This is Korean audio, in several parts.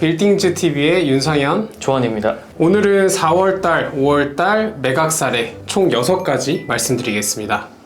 빌딩즈 TV의 윤상현. 조한입니다. 오늘은 4월달, 5월달 매각 사례 총 6가지 말씀드리겠습니다.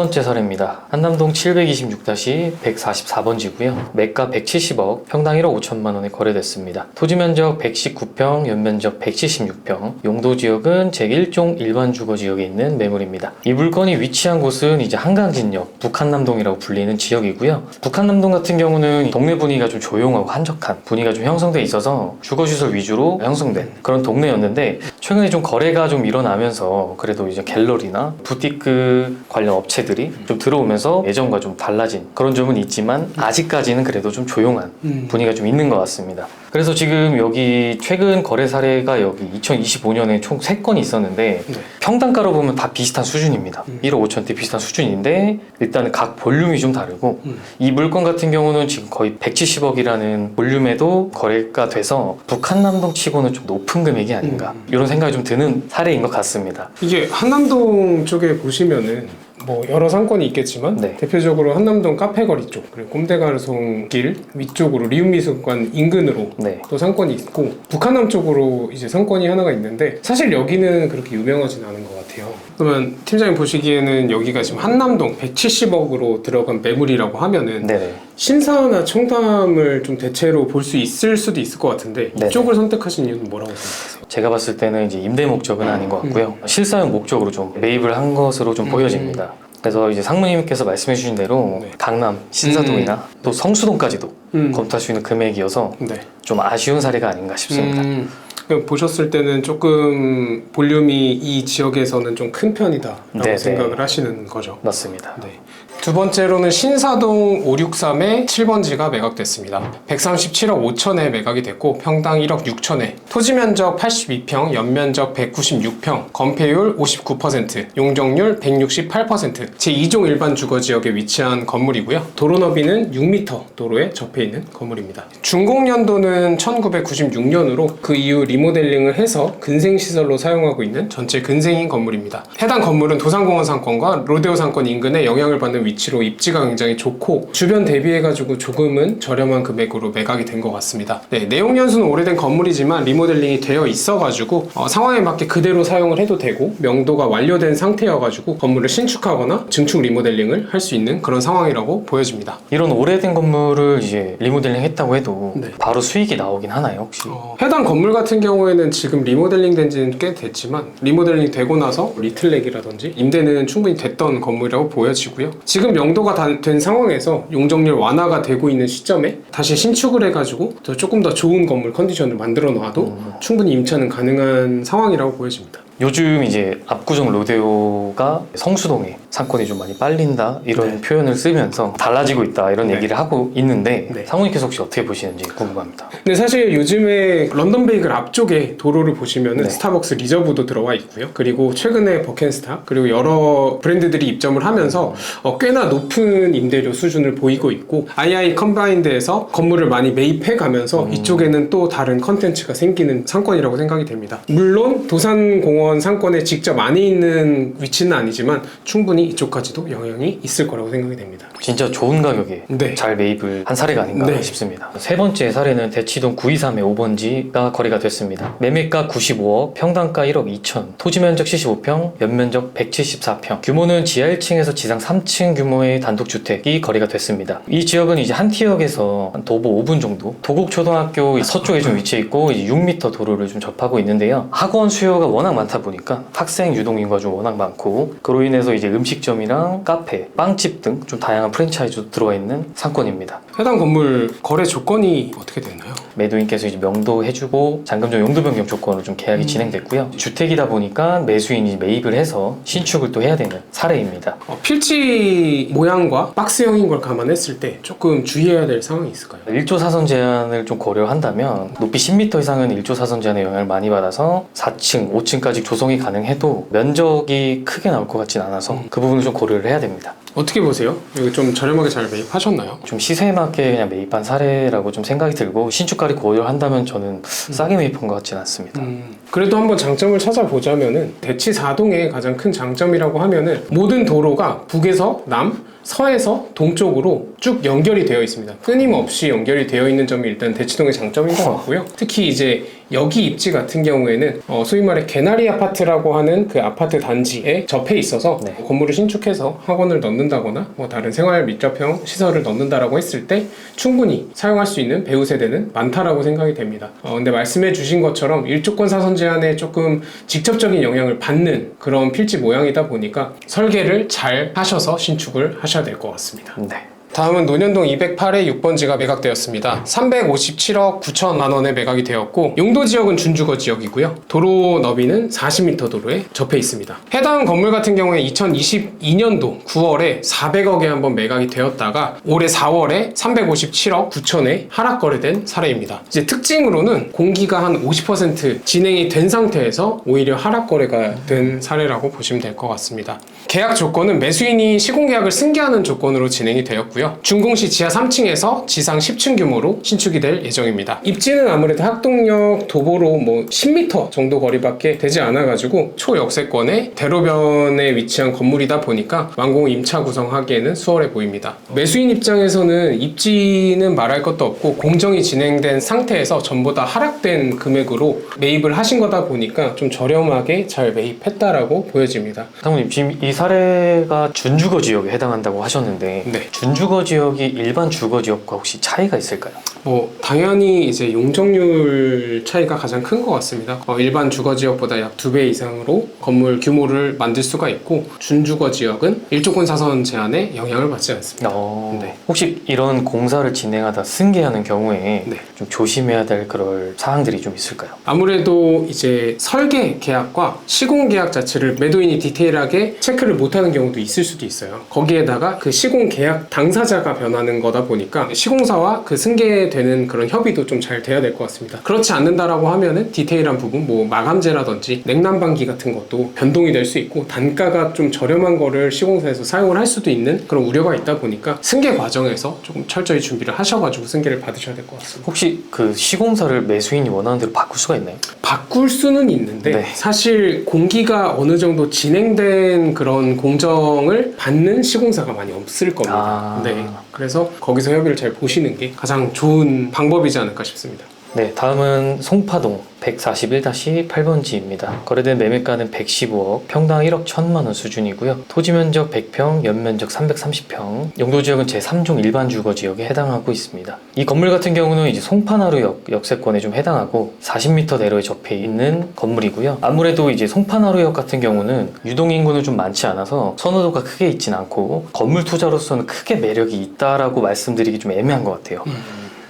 번째 사례입니다. 한남동 726-144번지고요. 매가 170억, 평당 1억 5천만 원에 거래됐습니다. 토지 면적 119평, 연면적 176평, 용도 지역은 제1종 일반 주거 지역에 있는 매물입니다. 이 물건이 위치한 곳은 이제 한강진역, 북한남동이라고 불리는 지역이고요. 북한남동 같은 경우는 동네 분위기가 좀 조용하고 한적한 분위기가 좀 형성돼 있어서 주거시설 위주로 형성된 그런 동네였는데 최근에 좀 거래가 좀 일어나면서 그래도 이제 갤러리나 부티크 관련 업체들 이 좀 들어오면서 예전과 좀 달라진 그런 점은 있지만 아직까지는 그래도 좀 조용한 음. 분위기가 좀 있는 것 같습니다. 그래서 지금 여기 최근 거래 사례가 여기 2025년에 총 3건이 있었는데 네. 평당가로 보면 다 비슷한 수준입니다. 음. 1억 5천대 비슷한 수준인데 일단 각 볼륨이 좀 다르고 음. 이 물건 같은 경우는 지금 거의 170억이라는 볼륨에도 거래가 돼서 북한 남동 치고는 좀 높은 금액이 아닌가 음. 이런 생각이 좀 드는 사례인 것 같습니다. 이게 한남동 쪽에 보시면은 뭐 여러 상권이 있겠지만 네. 대표적으로 한남동 카페거리 쪽 그리고 꼼대가르송 길 위쪽으로 리움미술관 인근으로 네. 또 상권이 있고 북한남 쪽으로 이제 상권이 하나가 있는데 사실 여기는 그렇게 유명하진 않은 것 같아요. 그러면 팀장님 보시기에는 여기가 지금 한남동 170억으로 들어간 매물이라고 하면은 네네. 신사나 청담을 좀 대체로 볼 수 있을 수도 있을 것 같은데 네네. 이쪽을 선택하신 이유는 뭐라고 생각하세요? 제가 봤을 때는 이제 임대 목적은 아닌 것 같고요. 실사용 목적으로 좀 매입을 한 것으로 좀 음. 보여집니다. 그래서 이제 상무님께서 말씀해 주신 대로 네. 강남, 신사동이나 또 성수동까지도 음. 검토할 수 있는 금액이어서 네. 좀 아쉬운 사례가 아닌가 싶습니다. 음, 그냥 보셨을 때는 조금 볼륨이 이 지역에서는 좀 큰 편이다라고 네네. 생각을 하시는 거죠. 맞습니다. 네. 두 번째로는 신사동 563의 7번지가 매각됐습니다. 137억 5천에 매각이 됐고 평당 1억 6천에 토지 면적 82평, 연면적 196평, 건폐율 59%, 용적률 168%, 제2종 일반 주거 지역에 위치한 건물이고요. 도로 너비는 6m 도로에 접해 있는 건물입니다. 준공 연도는 1996년으로 그 이후 리모델링을 해서 근생 시설로 사용하고 있는 전체 근생인 건물입니다. 해당 건물은 도산공원 상권과 로데오 상권 인근에 영향을 받는 위치로 입지가 굉장히 좋고 주변 대비해가지고 조금은 저렴한 금액으로 매각이 된 것 같습니다. 네, 내용 연수는 오래된 건물이지만 리모델링이 되어 있어가지고 어, 상황에 맞게 그대로 사용을 해도 되고 명도가 완료된 상태여가지고 건물을 신축하거나 증축 리모델링을 할 수 있는 그런 상황이라고 보여집니다. 이런 오래된 건물을 이제 리모델링 했다고 해도 네. 바로 수익이 나오긴 하나요 혹시? 어, 해당 건물 같은 경우에는 지금 리모델링 된 지는 꽤 됐지만 리모델링 되고 나서 리틀렉이라든지 임대는 충분히 됐던 건물이라고 보여지고요. 지금 명도가 다- 된 상황에서 용적률 완화가 되고 있는 시점에 다시 신축을 해가지고 더 조금 더 좋은 건물 컨디션을 만들어 놔도 충분히 임차는 가능한 상황이라고 보여집니다. 요즘 이제 압구정 로데오가 성수동에 상권이 좀 많이 빨린다 이런 네. 표현을 쓰면서 달라지고 있다 이런 네. 얘기를 하고 있는데 네. 상무님께서 혹시 어떻게 보시는지 궁금합니다. 근데 사실 요즘에 런던 베이글 앞쪽에 도로를 보시면은 네. 스타벅스 리저브도 들어와 있고요. 그리고 최근에 버켄스타 그리고 여러 브랜드들이 입점을 하면서 어, 꽤나 높은 임대료 수준을 보이고 있고 II 컴바인드에서 건물을 많이 매입해 가면서 이쪽에는 또 다른 컨텐츠가 생기는 상권이라고 생각이 됩니다. 물론 도산공원 상권에 직접 안에 있는 위치는 아니지만 충분히 이쪽까지도 영향이 있을 거라고 생각이 됩니다. 진짜 좋은 가격에 네. 잘 매입을 한 사례가 아닌가 네. 싶습니다. 세 번째 사례는 대치동 923의 5번지가 거래가 됐습니다. 매매가 95억, 평당가 1억 2천, 토지 면적 75평, 연면적 174평, 규모는 지하 1층에서 지상 3층 규모의 단독주택이 거래가 됐습니다. 이 지역은 이제 한티역에서 한 도보 5분 정도, 도곡초등학교 서쪽에 좀 위치해 있고 이제 6m 도로를 좀 접하고 있는데요. 학원 수요가 워낙 많다 보니까 학생 유동 인구가 좀 워낙 많고 그로 인해서 이제 음식점이랑 카페, 빵집 등 좀 다양한 프랜차이즈도 들어와 있는 상권입니다. 해당 건물 거래 조건이 어떻게 되나요? 매도인께서 이제 명도 해주고 잔금전 용도 변경 조건으로 좀 계약이 음. 진행됐고요. 주택이다 보니까 매수인이 매입을 해서 신축을 또 해야 되는 사례입니다. 어, 필지 모양과 박스형인 걸 감안했을 때 조금 주의해야 될 상황이 있을까요? 1조 사선 제한을 좀 고려한다면 높이 10m 이상은 1조 사선 제한의 영향을 많이 받아서 4층, 5층까지 조성이 가능해도 면적이 크게 나올 것 같진 않아서 음. 그 부분을 좀 고려를 해야 됩니다. 어떻게 보세요? 이거 좀 저렴하게 잘 매입하셨나요? 좀 시세에 맞게 그냥 매입한 사례라고 좀 생각이 들고 신축가를 고려한다면 저는 싸게 매입한 것 같지는 않습니다. 음, 그래도 한번 장점을 찾아보자면은 대치 4동의 가장 큰 장점이라고 하면은 모든 도로가 북에서 남, 서에서 동쪽으로 쭉 연결이 되어 있습니다. 끊임없이 연결이 되어 있는 점이 일단 대치동의 장점인 것 같고요. 특히 이제 여기 입지 같은 경우에는 어, 소위 말해 개나리 아파트라고 하는 그 아파트 단지에 접해 있어서 네. 건물을 신축해서 학원을 넣는다거나 뭐 다른 생활 밀접형 시설을 넣는다라고 했을 때 충분히 사용할 수 있는 배우 세대는 많다라고 생각이 됩니다. 어, 근데 말씀해 주신 것처럼 일조권 사선 제한에 조금 직접적인 영향을 받는 그런 필지 모양이다 보니까 설계를 잘 하셔서 신축을 하셔 야 될 것 같습니다. 네. 다음은 논현동 208의 6번 지가 매각되었습니다. 357억 9천만 원에 매각이 되었고 용도 지역은 준주거 지역이고요. 도로 너비는 40m 도로에 접해 있습니다. 해당 건물 같은 경우에 2022년도 9월에 400억에 한번 매각이 되었다가 올해 4월에 357억 9천에 하락 거래된 사례입니다. 이제 특징으로는 공기가 한 50% 진행이 된 상태에서 오히려 하락 거래가 된 사례라고 보시면 될 것 같습니다. 계약 조건은 매수인이 시공계약을 승계하는 조건으로 진행이 되었 고요. 준공시 지하 3층에서 지상 10층 규모로 신축이 될 예정입니다. 입지는 아무래도 학동역 도보로 뭐 10m 정도 거리밖에 되지 않아가지고 초역세권의 대로변에 위치한 건물이다 보니까 완공 임차 구성하기에는 수월해 보입니다. 매수인 입장에서는 입지는 말할 것도 없고 공정이 진행된 상태에서 전부 다 하락된 금액으로 매입을 하신 거다 보니까 좀 저렴하게 잘 매입했다라고 보여집니다. 사장님 지금 이 사례가 준주거 지역에 해당한다고 하셨는데 네. 준주거 지역이 일반 주거 지역과 혹시 차이가 있을까요? 뭐 당연히 이제 용적률 차이가 가장 큰 것 같습니다. 어, 일반 주거 지역보다 약 두 배 이상으로 건물 규모를 만들 수가 있고 준주거 지역은 일조권 사선 제한에 영향을 받지 않습니다. 어, 네. 혹시 이런 공사를 진행하다 승계하는 경우에 네. 좀 조심해야 될 그럴 사항들이 좀 있을까요? 아무래도 이제 설계 계약과 시공 계약 자체를 매도인이 디테일하게 체크를 못하는 경우도 있을 수도 있어요. 거기에다가 그 시공 계약 당사 자가 변하는 거다 보니까 시공사와 그 승계되는 그런 협의도 좀 잘 돼야 될 것 같습니다. 그렇지 않는다라고 하면은 디테일한 부분, 뭐 마감재라든지 냉난방기 같은 것도 변동이 될 수 있고 단가가 좀 저렴한 거를 시공사에서 사용을 할 수도 있는 그런 우려가 있다 보니까 승계 과정에서 조금 철저히 준비를 하셔가지고 승계를 받으셔야 될 것 같습니다. 혹시 그 시공사를 매수인이 원하는 대로 바꿀 수가 있나요? 바꿀 수는 있는데 네. 사실 공기가 어느 정도 진행된 그런 공정을 받는 시공사가 많이 없을 겁니다. 아. 네. 그래서 거기서 협의를 잘 보시는 게 가장 좋은 방법이지 않을까 싶습니다. 네, 다음은 송파동 141-8번지입니다. 거래된 매매가는 115억, 평당 1억 1천만 원 수준이고요. 토지 면적 100평, 연면적 330평, 용도 지역은 제3종 일반 주거 지역에 해당하고 있습니다. 이 건물 같은 경우는 이제 송파나루역 역세권에 좀 해당하고 40m 내로에 접해 있는 건물이고요. 아무래도 이제 송파나루역 같은 경우는 유동 인구는 좀 많지 않아서 선호도가 크게 있진 않고 건물 투자로서는 크게 매력이 있다라고 말씀드리기 좀 애매한 것 같아요.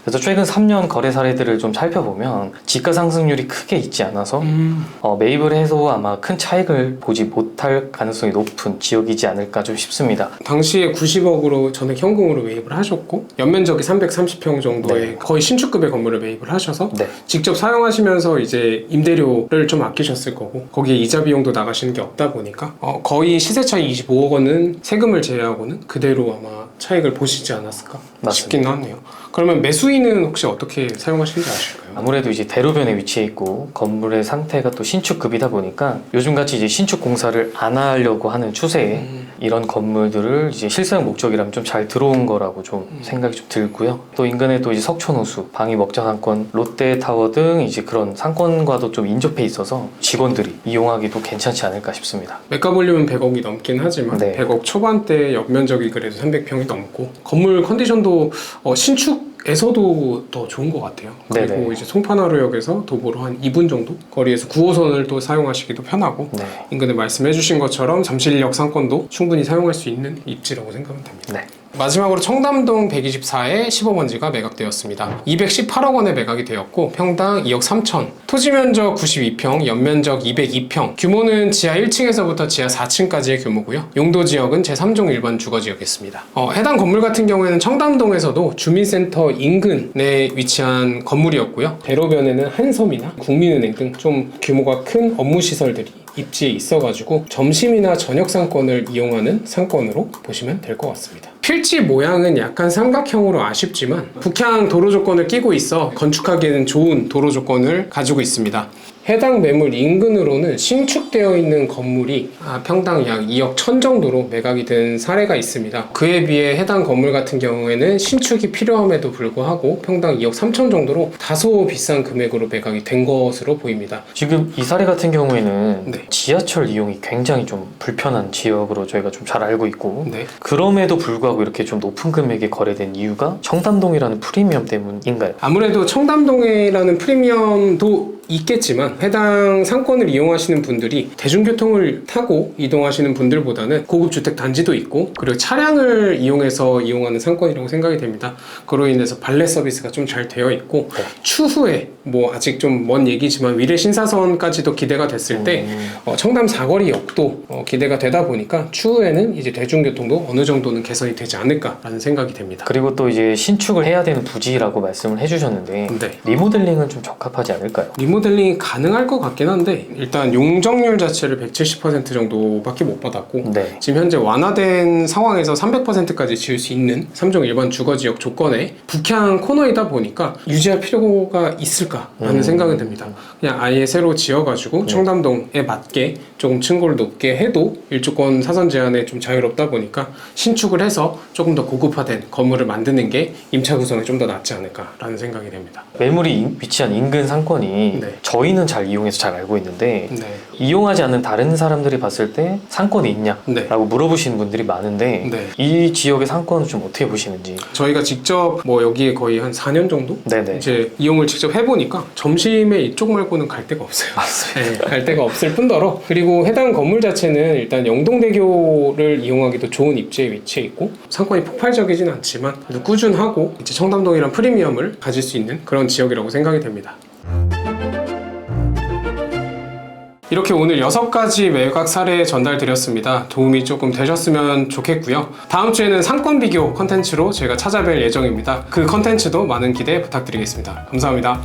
그래서 최근 3년 거래 사례들을 좀 살펴보면 지가 상승률이 크게 있지 않아서 어, 매입을 해도 아마 큰 차익을 보지 못할 가능성이 높은 지역이지 않을까 좀 싶습니다. 당시에 90억으로 전액 현금으로 매입을 하셨고 연면적이 330평 정도의 네. 거의 신축급의 건물을 매입을 하셔서 네. 직접 사용하시면서 이제 임대료를 좀 아끼셨을 거고 거기에 이자 비용도 나가시는 게 없다 보니까 어, 거의 시세 차이 25억 원은 세금을 제외하고는 그대로 아마 차익을 보시지 않았을까 맞습니다. 싶긴 하네요. 그러면 매수 인은 혹시 어떻게 사용하시는지 아실까요? 아무래도 이제 대로변에 위치해 있고 건물의 상태가 또 신축급이다 보니까 요즘같이 이제 신축 공사를 안 하려고 하는 추세에 음. 이런 건물들을 이제 실사용 목적이라면 좀 잘 들어온 거라고 좀 음. 생각이 좀 들고요. 또 인근에 또 이제 석촌호수, 방위 먹자 상권, 롯데타워 등 이제 그런 상권과도 좀 인접해 있어서 직원들이 이용하기도 괜찮지 않을까 싶습니다. 매가 볼륨은 100억이 넘긴 하지만 네. 100억 초반대 옆면적이 그래도 300평이 넘고 건물 컨디션도 어, 신축 에서도 더 좋은 것 같아요. 그리고 네네. 이제 송파나루역에서 도보로 한 2분 정도 거리에서 9호선을 또 사용하시기도 편하고 네. 인근에 말씀해주신 것처럼 잠실역 상권도 충분히 사용할 수 있는 입지라고 생각하면 됩니다. 네. 마지막으로 청담동 124에 15번지가 매각되었습니다. 218억 원에 매각이 되었고 평당 2억 3천. 토지 면적 92평, 연면적 202평. 규모는 지하 1층에서부터 지하 4층까지의 규모고요. 용도 지역은 제3종 일반 주거 지역이었습니다. 어, 해당 건물 같은 경우에는 청담동에서도 주민센터 인근에 위치한 건물이었고요. 대로변에는 한섬이나 국민은행 등 좀 규모가 큰 업무 시설들이 입지에 있어가지고 점심이나 저녁 상권을 이용하는 상권으로 보시면 될 것 같습니다. 필지 모양은 약간 삼각형으로 아쉽지만 북향 도로 조건을 끼고 있어 건축하기에는 좋은 도로 조건을 가지고 있습니다. 해당 매물 인근으로는 신축되어 있는 건물이 아, 평당 약 2억 천 정도로 매각이 된 사례가 있습니다. 그에 비해 해당 건물 같은 경우에는 신축이 필요함에도 불구하고 평당 2억 3천 정도로 다소 비싼 금액으로 매각이 된 것으로 보입니다. 지금 이 사례 같은 경우에는 네. 지하철 이용이 굉장히 좀 불편한 지역으로 저희가 좀 잘 알고 있고 네. 그럼에도 불구하고 이렇게 좀 높은 금액에 거래된 이유가 청담동이라는 프리미엄 때문인가요? 아무래도 청담동이라는 프리미엄도 있겠지만 해당 상권을 이용하시는 분들이 대중교통을 타고 이동하시는 분들보다는 고급 주택 단지도 있고 그리고 차량을 이용해서 이용하는 상권이라고 생각이 됩니다. 그로 인해서 발레 서비스가 좀 잘 되어 있고 네. 추후에 뭐 아직 좀 먼 얘기지만 위례 신사선까지도 기대가 됐을 때 음. 어, 청담 사거리역도 어, 기대가 되다 보니까 추후에는 이제 대중교통도 어느 정도는 개선이 되지 않을까라는 생각이 됩니다. 그리고 또 이제 신축을 해야 되는 부지라고 말씀을 해주셨는데 네. 리모델링은 좀 적합하지 않을까요? 리모 델링이 가능할 것 같긴 한데 일단 용적률 자체를 170% 정도밖에 못 받았고 네. 지금 현재 완화된 상황에서 300%까지 지을 수 있는 3종 일반 주거지역 조건에 북향 코너이다 보니까 유지할 필요가 있을까라는 음. 생각은 듭니다. 그냥 아예 새로 지어가지고 청담동에 맞게 조금 층고를 높게 해도 일조권 사선 제한에 좀 자유롭다 보니까 신축을 해서 조금 더 고급화된 건물을 만드는 게 임차 구성에 좀 더 낫지 않을까라는 생각이 됩니다. 매물이 인- 위치한 인근 상권이 네. 저희는 잘 이용해서 잘 알고 있는데 네. 이용하지 않는 다른 사람들이 봤을 때 상권이 있냐? 네. 라고 물어보시는 분들이 많은데 네. 이 지역의 상권은 좀 어떻게 보시는지 저희가 직접 뭐 여기에 거의 한 4년 정도 네네 이제 이용을 직접 해보니까 점심에 이쪽 말고는 갈 데가 없어요. 맞습니다. 네, 갈 데가 없을 뿐더러 그리고 해당 건물 자체는 일단 영동대교를 이용하기도 좋은 입지에 위치해 있고 상권이 폭발적이진 않지만 그래도 꾸준하고 이제 청담동이란 프리미엄을 가질 수 있는 그런 지역이라고 생각이 됩니다. 이렇게 오늘 여섯 가지 매각 사례 전달드렸습니다. 도움이 조금 되셨으면 좋겠고요. 다음 주에는 상권 비교 컨텐츠로 제가 찾아뵐 예정입니다. 그 컨텐츠도 많은 기대 부탁드리겠습니다. 감사합니다.